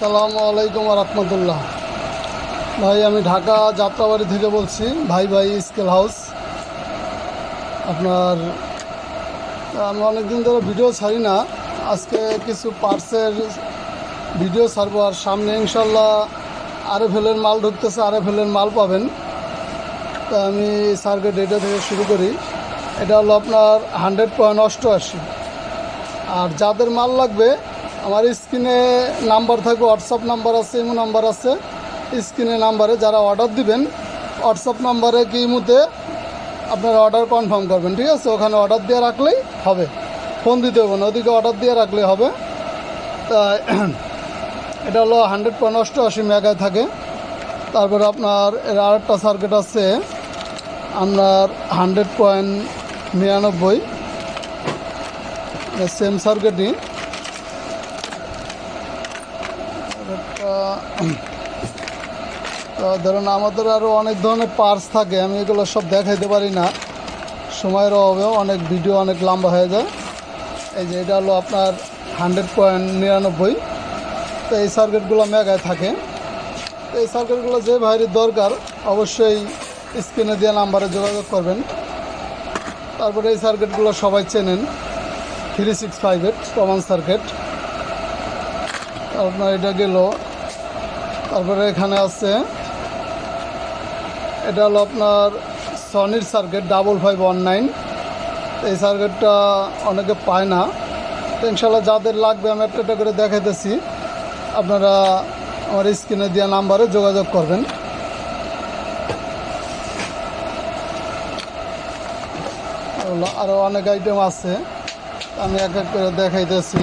আসসালামু আলাইকুম রহমতুল্লাহ। ভাই, আমি ঢাকা যাত্রাবাড়ি থেকে বলছি, ভাই ভাই স্কেল হাউস। আপনার, আমি অনেকদিন ধরে ভিডিও ছাড়ি না, আজকে কিছু পার্সের ভিডিও ছাড়বো, আর সামনে ইনশাল্লাহ আরে ফেলের মাল ঢুকতেছে আরে ফেলের মাল পাবেন। তা আমি সার্কিট এটা থেকে শুরু করি। এটা হলো আপনার হান্ড্রেড পয়েন্ট অষ্টআশি। আর যাদের মাল লাগবে আমার স্ক্রিনে নাম্বার থাকবে হোয়াটসঅ্যাপ নাম্বার আছে, ইমো নাম্বার আছে। স্ক্রিনে নাম্বারে যারা অর্ডার দিবেন হোয়াটসঅ্যাপ নাম্বারে কি মুতে আপনারা অর্ডার কনফার্ম করবেন, ঠিক আছে? ওখানে অর্ডার দিয়ে রাখলেই হবে। ফোন দিতে হবে না, ওদিকে অর্ডার দিয়ে রাখলেই হবে। তা, এটা হলো হান্ড্রেড পয়েন্ট অষ্টআশি মেগায় থাকে। তারপরে আপনার এর আরেকটা সার্কিট আছে, আপনার হান্ড্রেড পয়েন্ট নিরানব্বই। সেম সার্কিটই একটা তো ধরুন আমাদের আরও অনেক ধরনের পার্স থাকে, আমি এগুলো সব দেখাইতে পারি না। সময়ের অভাবে অনেক ভিডিও অনেক লম্বা হয়ে যায়। এই যে এটা হলো আপনার হান্ড্রেড পয়েন্ট নিরানব্বই। তো এই সার্কিটগুলো মেগায় থাকে। তো এই সার্কিটগুলো যে ভাইয়ের দরকার, অবশ্যই স্ক্রিনে দেওয়া নাম্বারে যোগাযোগ করবেন। তারপরে এই সার্কিটগুলো সবাই চেনেন। Three six five eight common circuit আপনার এটা গেল তারপরে এখানে আছে, এটা হলো আপনার সনির circuit double five one nine এই সার্কিটটা অনেকে পায় না। তো ইনশাল্লাহ যাদের লাগবে, আমি একটা একটা করে দেখাইতেছি। আপনারা আমার স্ক্রিনে দেওয়া নাম্বারে যোগাযোগ করবেন। আরও অনেক আইটেম আছে, আমি এক এক করে দেখাইতেছি।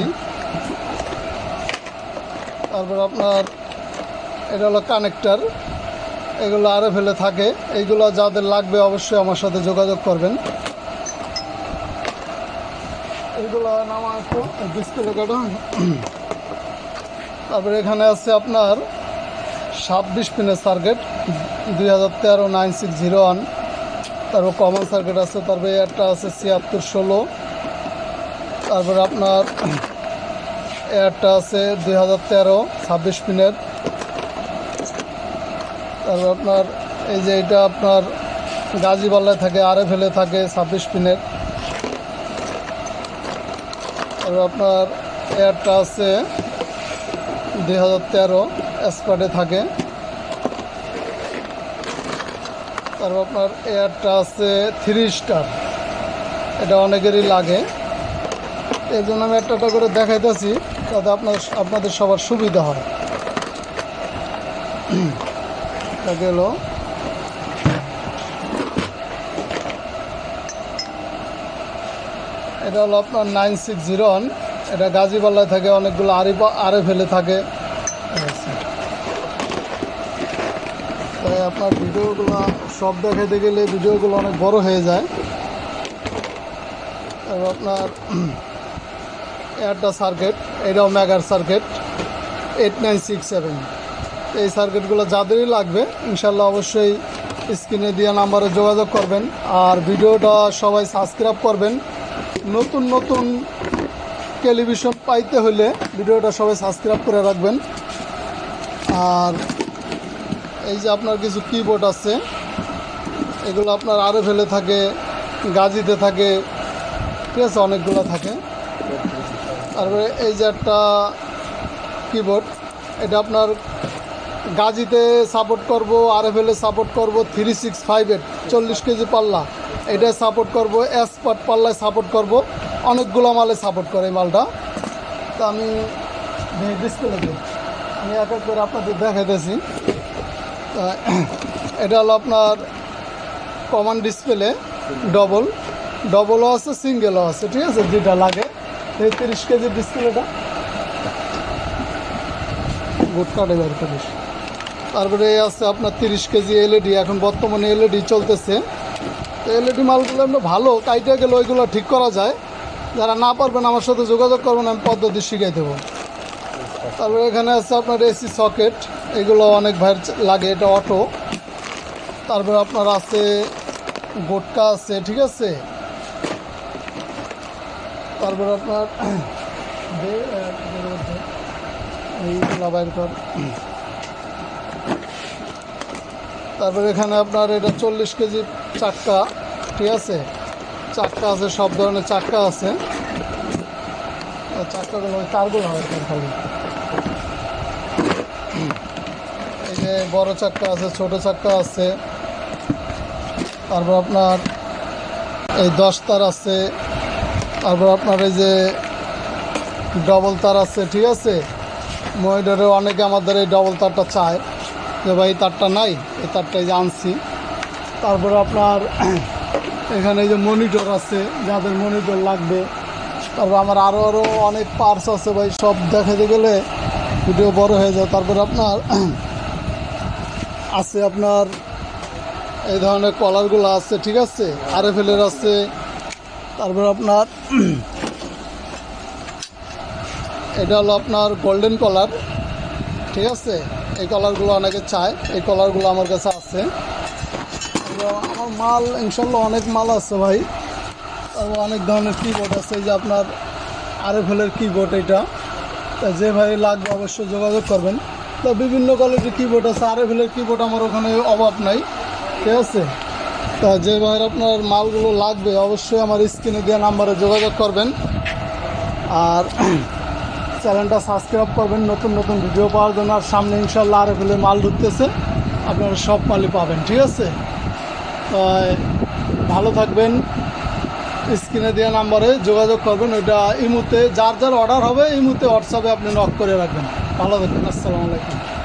তারপর আপনার এটা হলো কানেক্টার এগুলো আরও ফেলে থাকে। এইগুলো যাদের লাগবে অবশ্যই আমার সাথে যোগাযোগ করবেন। এইগুলো নামা একটু ডিসপ্লে তারপরে এখানে আছে আপনার ছাব্বিশ পিনের সার্কিট দুই হাজার তেরো নাইন সিক্স জিরো ওয়ান। তারপর কমন সার্কিট আছে, তারপরে একটা আছে ছিয়াত্তর ষোলো। তারপরে আপনার এয়ারটা আছে দুই হাজার তেরো ছাব্বিশ পিনের। তারপর আপনার এই যে এটা আপনার গাজীবাল্লায় থাকে আরে ফেলে থাকে, ছাব্বিশ পিনের। তারপর আপনার এয়ারটা আছে দুই হাজার তেরো স্পাটে থাকে। তারপর আপনার এয়ারটা আছে থ্রি স্টার এটা অনেকেরই লাগে। এই জন্য আমি একটা করে দেখাইতেছি, যাতে আপনার আপনাদের সবার সুবিধা হয়। এটা গেল। এটা হলো আপনার নাইন সিক্স জিরো ওয়ান। এটা গাজীবাল্লায় থাকে অনেকগুলো আরে আরে ফেলে থাকে। তাই আপনার ভিডিওগুলো সব দেখাইতে গেলে ভিডিওগুলো অনেক বড় হয়ে যায়। তারপর আপনার একটা সার্কিট এটাও মেগার circuit eight nine six seven এই সার্কিটগুলো যাদেরই লাগবে, ইনশাল্লাহ অবশ্যই স্ক্রিনে দেওয়া নাম্বারে যোগাযোগ করবেন। আর ভিডিওটা সবাই সাবস্ক্রাইব করবেন। নতুন নতুন টেলিভিশন পাইতে হলে ভিডিওটা সবাই সাবস্ক্রাইব করে রাখবেন। আর এই যে আপনার কিছু কিবোর্ড আছে, এগুলো আপনার আরও ফেলে থাকে গাজিতে থাকে, ঠিক আছে, অনেকগুলো থাকে। তারপরে এই যে একটা কিবোর্ড এটা আপনার গাজিতে সাপোর্ট করব আরএফএলে সাপোর্ট করব থ্রি সিক্স ফাইভ এইট চল্লিশ কেজি পাল্লা। এটা সাপোর্ট করব এসপাট পাল্লায় সাপোর্ট করব, অনেকগুলো মালে সাপোর্ট করে মালটা। তা আমি ডিসপ্লে আমি এক এক করে আপনাদের দেখাইতেছি। এটা হলো আপনার কমন ডিসপ্লে ডবল ডবলও আছে সিঙ্গেলও আছে, ঠিক আছে? যেটা লাগে। এই তিরিশ কেজির ডিসপ্লেটা গুড কাটে বের করিস। তারপরে আছে আপনার তিরিশ কেজি এলইডি এখন বর্তমানে এলইডি চলতেছে তো এলইডি মালগুলো আমরা ভালো কাইটে গেলে ওইগুলো ঠিক করা যায় যারা না পারবেন আমার সাথে যোগাযোগ করবেন আমি পদ্ধতি শিখাই দেবো তারপরে এখানে আছে আপনার এসি সকেট এগুলো অনেক ভাইয়ের লাগে এটা অটো তারপরে আপনার আছে গোটকা আছে ঠিক আছে তারপরে আপনার যে, আহ, এই এগুলো বাইর কর তারপর এখানে আপনার এটা চল্লিশ কেজি চাক্কা, ঠিক আছে? চাক্কা আছে, সব ধরনের চাক্কা আছে। চাক্কাগুলো তারগুলো হয় খালি। এই যে বড় চাক্কা আছে, ছোট চাক্কা আছে। তারপর আপনার এই দশ তার আছে। তারপর আপনার এই যে ডবল তার আছে, ঠিক আছে? মহিডারে অনেকে আমাদের এই ডবল তারটা চায়। যে ভাই তারটা নাই, এই তারটা এই যে আনছি। তারপরে আপনার এখানে যে মনিটর আছে, যাদের মনিটর লাগবে। তারপর আমার আরও আরও অনেক পার্টস আছে ভাই, সব দেখাতে গেলে ভিডিও বড় হয়ে যায়। তারপরে আপনার আছে আপনার এই ধরনের কলারগুলো আছে, ঠিক আছে? আর আরএফএলের আছে। তারপর আপনার এটা হলো আপনার গোল্ডেন কলার ঠিক আছে? এই কলারগুলো অনেকে চায়। এই কলারগুলো আমার কাছে আছে। আমার মাল ইনশাল্লাহ অনেক মাল আছে ভাই। অনেক ধরনের কিবোর্ড আছে। যে আপনার আরএফএলের কিবোর্ড এটা। যে ভাই লাগবে অবশ্যই যোগাযোগ করবেন। তো বিভিন্ন কোয়ালিটির কিবোর্ড আছে। আরএফএলের কিবোর্ড আমার ওখানে অভাব নাই। ঠিক আছে? তা যে ভাইয়ের আপনার মালগুলো লাগবে, অবশ্যই আমার স্ক্রিনে দেওয়া নাম্বারে যোগাযোগ করবেন। আর চ্যানেলটা সাবস্ক্রাইব করবেন, নতুন নতুন ভিডিও পাওয়ার জন্য। আর সামনে ইনশাল্লাহ আরে ফেলে মাল ঢুকতেছে, আপনারা সব মালই পাবেন, ঠিক আছে? তাই ভালো থাকবেন, স্ক্রিনে দেওয়া নাম্বারে যোগাযোগ করবেন, ওইটা এই মুহূর্তে যার যার অর্ডার হবে, এই মুহূর্তে হোয়াটসঅ্যাপে আপনি নক করে রাখবেন। ভালো থাকবেন, আসসালামু আলাইকুম।